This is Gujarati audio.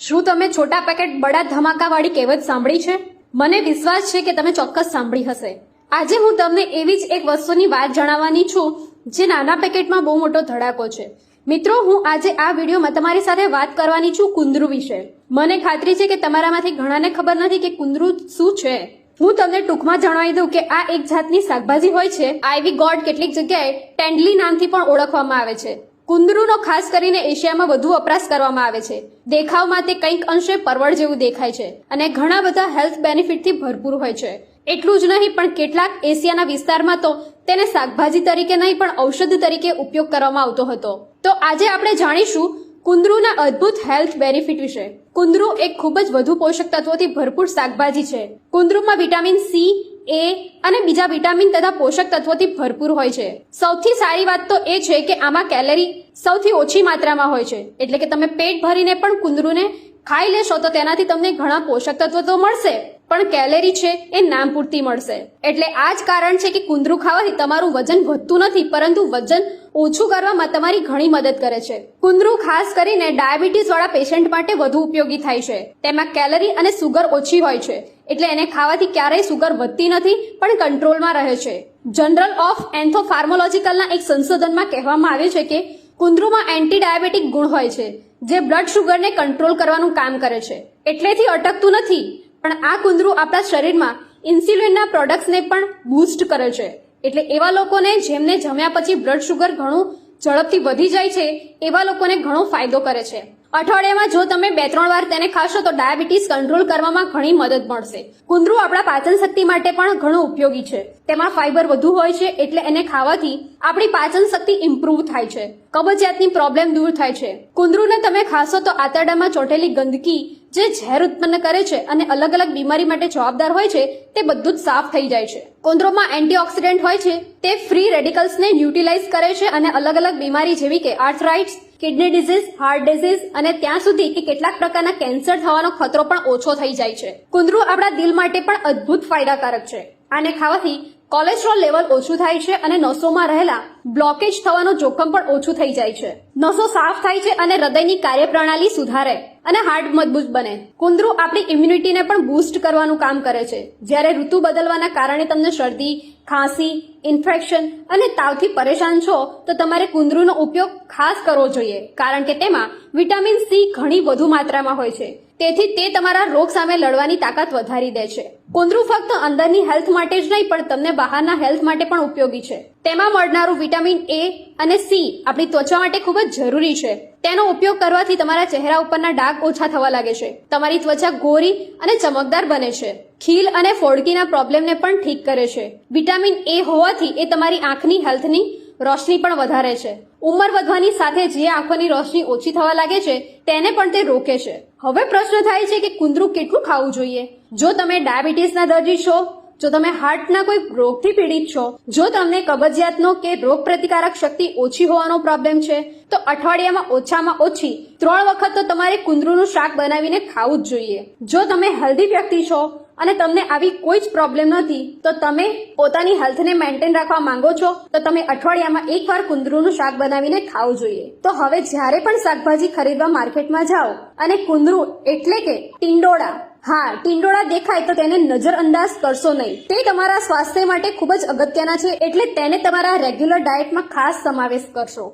શું તમે છોટા પેકેટ બડા ધમાકાવાળી કહેવત સાંભળી છે? મને વિશ્વાસ છે કે તમે ચોક્કસ સાંભળી હશે. આજે હું તમને એવી જ એક વસ્તુની વાત જણાવવાની છું, જે નાના પેકેટમાં બહુ મોટો ધડાકો છે. મિત્રો, હું આજે આ વિડીયોમાં તમારી સાથે વાત કરવાની છું કુંદરૂ વિશે. મને ખાતરી છે કે તમારામાંથી ઘણાને ખબર નથી કે કુંદરૂ શું છે. હું તમને ટૂંકમાં જણાવી દઉં કે આ એક જાતની શાકભાજી હોય છે. આઈવી ગોડ કેટલીક જગ્યાએ ટેન્ડલી નામથી પણ ઓળખવામાં આવે છે. કુંદરૂનો ખાસ કરીને એશિયામાં વધુ વપરાશ કરવામાં આવે છે. દેખાવમાં તે કંઈક અંશે પરવળ જેવું દેખાય છે અને ઘણા બધા હેલ્થ બેનિફિટથી ભરપૂર હોય છે. એટલું જ નહીં, પણ કેટલાક એશિયાના વિસ્તારમાં તો તેને શાકભાજી તરીકે નહીં, પણ ઔષધ તરીકે ઉપયોગ કરવામાં આવતો હતો. તો આજે આપણે જાણીશું કુંદરૂના અદ્ભુત હેલ્થ બેનિફિટ વિશે. કુંદરૂ એક ખૂબ જ વધુ પોષક તત્વોથી ભરપૂર શાકભાજી છે. કુંદરૂમાં વિટામિન સી એ અને બીજા વિટામિન તથા પોષક તત્વોથી ભરપૂર હોય છે. સૌથી સારી વાત તો એ છે કે આમાં કેલરી સૌથી ઓછી માત્રામાં હોય છે. એટલે કે તમે પેટ ભરીને પણ કુંદરૂને ખાઈ લેશો તો તેનાથી તમને ઘણા પોષક તત્વો તો મળશે. પણ કેલેરી છે એ નામ પૂરતી મળશે. એટલે આ જ કારણ છે કે કુંદરૂ ખાવાથી તમારું વજન વધતું નથી, પરંતુ વજન ઓછું કરવામાં તમારી ઘણી મદદ કરે છે. કુંદરૂ ખાસ કરીને ડાયાબિટીસ વાળા પેશન્ટ માટે વધુ ઉપયોગી થાય છે. તેમાં કેલરી અને સુગર ઓછી હોય છે. એટલે એને ખાવાથી ક્યારેય સુગર વધતી નથી, પણ કંટ્રોલમાં રહે છે. જનરલ ઓફ એન્થોફાર્મોલોજીકલના એક સંશોધનમાં કહેવામાં આવ્યું છે કે, કુંદરૂમાં એન્ટી ડાયાબિટીક ગુણ હોય છે, જે બ્લડ શુગરને કંટ્રોલ કરવાનું કામ કરે છે. એટલેથી અટકતું નથી, પણ આ કુંદરૂ આપણા શરીરમાં ઇન્સ્યુલિનના પ્રોડક્ટ્સને પણ બૂસ્ટ કરે છે. એટલે એવા લોકોને જેમને જમ્યા પછી બ્લડ શુગર ઘણું ઝડપથી વધી જાય છે, એવા લોકોને ઘણો ફાયદો કરે છે. અઠવાડિયામાં જો તમે બે ત્રણ વાર તેને ખાશો તો ડાયાબિટીસ કંટ્રોલ કરવામાં ઘણી મદદ મળશે. કુંદરું આપણા પાચન શક્તિ માટે પણ ઘણું ઉપયોગી છે. તેમાં ફાઈબર વધુ હોય છે એટલે એને ખાવાથી આપણી પાચન શક્તિ ઇમ્પ્રૂવ થાય છે. કબજિયાતની પ્રોબ્લેમ દૂર થાય છે. કુંદરુંને તમે ખાશો તો આંતરડામાં ચોટેલી ગંદકી જે ઝેર ઉત્પન્ન કરે છે અને અલગ અલગ બીમારી માટે જવાબદાર હોય છે તે બધું જ સાફ થઈ જાય છે. કુંદરોમાં એન્ટીઓક્સિડન્ટ હોય છે તે ફ્રી રેડિકલ્સને યુટિલાઇઝ કરે છે અને અલગ અલગ બીમારી જેવી કે arthritis kidney disease heart disease અને ત્યાં સુધી કે કેટલાક પ્રકારના કેન્સર થવાનો ખતરો પણ ઓછો થઈ જાય છે. કુંદરૂ આપણા દિલ માટે પણ અદ્ભુત ફાયદાકારક છે. આને ખાવાથી કોલેસ્ટ્રોલ લેવલ ઓછું થાય છે અને નસોમાં રહેલા બ્લોકેજ થવાનું જોખમ પણ ઓછું થઈ જાય છે. નસો સાફ થાય છે અને હૃદયની કાર્યપ્રણાલી સુધારે અને હાર્ટ મજબૂત બને. કુંદરૂ આપણી ઇમ્યુનિટીને પણ બૂસ્ટ કરવાનું કામ કરે છે. જ્યારે ઋતુ બદલવાના કારણે તમને શરદી, ખાંસી ઇન્ફેક્શન અને તાવથી પરેશાન છો, તો તમારે કુંદરૂનો ઉપયોગ ખાસ કરવો જોઈએ. કારણ કે તેમાં વિટામિન સી ઘણી વધુ માત્રામાં હોય છે. તેથી તે તમારા રોગ સામે લડવાની તાકાત વધારી દે છે. કુંદરૂ ફક્ત અંદરની હેલ્થ માટે જ નહીં, પણ તમને બહારના હેલ્થ માટે પણ ઉપયોગી છે. તેમાં મળનારું વિટામિન એ અને સી આપણી ત્વચા માટે ખૂબ જ જરૂરી છે. તેનો ઉપયોગ કરવાથી તમારા ચહેરા ઉપરના ડાઘ ઓછા થવા લાગે છે. તમારી ત્વચા ગોરી અને ચમકદાર બને છે. ખીલ અને ફોડકીના પ્રોબ્લેમને પણ ઠીક કરે છે. વિટામિન એ હોવાથી એ તમારી આંખની હેલ્થની રોશની પણ વધારે છે. ઉંમર વધવાની સાથે જે આંખોની રોશની ઓછી થવા લાગે છે, તેને પણ તે રોકે છે. હવે પ્રશ્ન થાય છે કે કુંદરૂ કેટલું ખાવું જોઈએ? જો તમે ડાયાબિટીસના દર્દી છો, જો તમે હાર્ટના કોઈ રોગથી પીડિત છો, જો તમને કબજિયાતનો કે રોગ પ્રતિકારક શક્તિ ઓછી હોવાનો પ્રોબ્લેમ છે, તો અઠવાડિયામાં ઓછામાં ઓછી ત્રણ વખત તો તમારે કુંદરૂનું શાક બનાવીને ખાવું જ જોઈએ. જો તમે હેલ્ધી વ્યક્તિ છો અને તમને આવી કોઈ જ પ્રોબ્લેમ નથી, તો તમે પોતાની હેલ્થને મેન્ટેન રાખવા માંગો છો, તો તમે અઠવાડિયામાં એકવાર કુંદરૂનું શાક બનાવીને ખાવું જોઈએ. તો હવે જ્યારે પણ શાકભાજી ખરીદવા માર્કેટમાં જાઓ, અને કુંદરૂ એટલે કે ટિંડોળા, હા, ટિંડોળા દેખાય તો તેને નજરઅંદાજ કરશો નહીં. તે તમારા સ્વાસ્થ્ય માટે ખૂબ જ અગત્યના છે, એટલે તેને તમારા રેગ્યુલર ડાયટમાં ખાસ સમાવેશ કરશો.